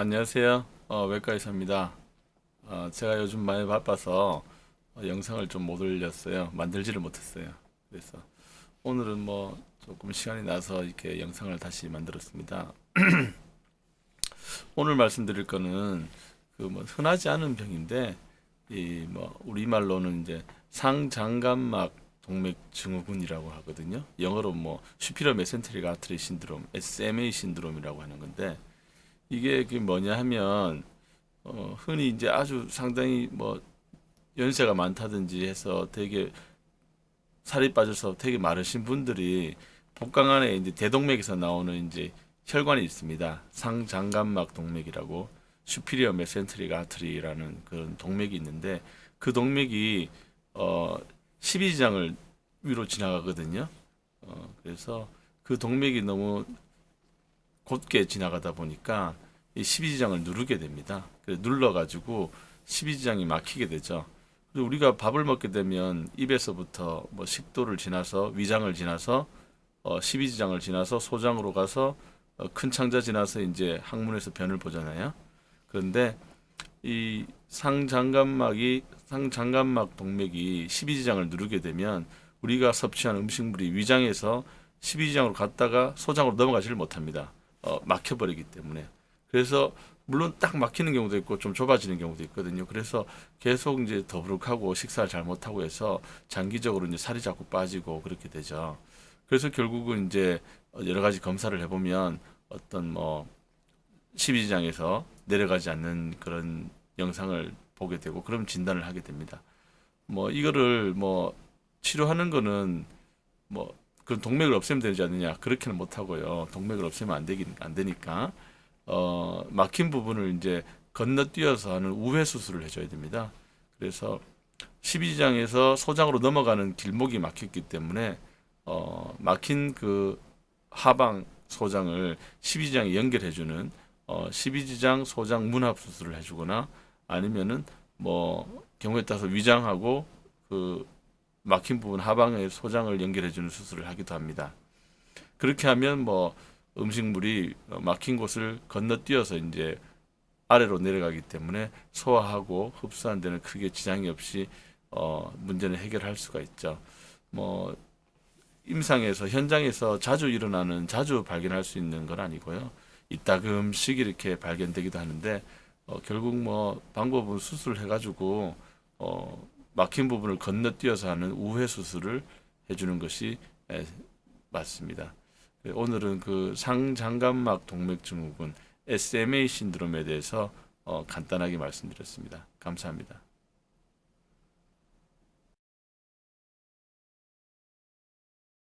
안녕하세요. 어, 외과 의사입니다. 어, 제가 요즘 많이 바빠서 어, 영상을 좀 못 올렸어요. 만들지를 못했어요. 그래서 오늘은 뭐 조금 시간이 나서 이렇게 영상을 다시 만들었습니다. 오늘 말씀드릴 거는 그 뭐 흔하지 않은 병인데 이 뭐 우리말로는 이제 상장감막 동맥 증후군이라고 하거든요. 영어로 뭐 슈피러 메센테릭 아트리 신드롬, SMA 신드롬이라고 하는 건데 이게 그 뭐냐 하면 어, 흔히 이제 아주 상당히 뭐 연세가 많다든지 해서 되게 살이 빠져서 되게 마르신 분들이 복강 안에 이제 대동맥에서 나오는 이제 혈관이 있습니다. 상장감막 동맥이라고 슈피리어 메센트릭 아트리라는 그런 동맥이 있는데 그 동맥이 어 12지장을 위로 지나가거든요. 어 그래서 그 동맥이 너무 곧게 지나가다 보니까 이 12지장을 누르게 됩니다. 그래서 눌러가지고 12지장이 막히게 되죠. 그리고 우리가 밥을 먹게 되면 입에서부터 뭐 식도를 지나서 위장을 지나서 어 12지장을 지나서 소장으로 가서 어, 큰 창자 지나서 이제 항문에서 변을 보잖아요. 그런데 이 상장감막이 상장감막 동맥이 12지장을 누르게 되면 우리가 섭취한 음식물이 위장에서 12지장으로 갔다가 소장으로 넘어가지를 못합니다. 어, 막혀버리기 때문에. 그래서 물론 딱 막히는 경우도 있고 좀 좁아지는 경우도 있거든요. 그래서 계속 이제 더부룩하고 식사를 잘 못하고 해서 장기적으로 이제 살이 자꾸 빠지고 그렇게 되죠. 그래서 결국은 이제 여러 가지 검사를 해보면 어떤 뭐 12지장에서 내려가지 않는 그런 영상을 보게 되고 그럼 진단을 하게 됩니다. 뭐 이거를 뭐 치료하는 거는 뭐 그런 동맥을 없애면 되지 않느냐 그렇게는 못 하고요. 동맥을 없애면 안 되긴 안 되니까 어 막힌 부분을 이제 건너뛰어서 하는 우회 수술을 해줘야 됩니다. 그래서 12지장에서 소장으로 넘어가는 길목이 막혔기 때문에 어 막힌 그 하방 소장을 12지장에 연결해주는 어 12지장 소장 문합 수술을 해주거나 아니면은 뭐 경우에 따라서 위장하고 그 막힌 부분 하방에 소장을 연결해주는 수술을 하기도 합니다. 그렇게 하면 뭐 음식물이 어, 막힌 곳을 건너뛰어서 이제 아래로 내려가기 때문에 소화하고 흡수하는 데는 크게 지장이 없이 어 문제는 해결할 수가 있죠. 뭐 임상에서 현장에서 자주 일어나는 자주 발견할 수 있는 건 아니고요. 이따금씩 이렇게 발견되기도 하는데 어, 결국 뭐 방법은 수술을 해가지고 어, 막힌 부분을 건너뛰어서 하는 우회 수술을 해주는 것이 에, 맞습니다. 네, 오늘은 그 상장감막 동맥 증후군 SMA 신드롬에 대해서 어, 간단하게 말씀드렸습니다. 감사합니다.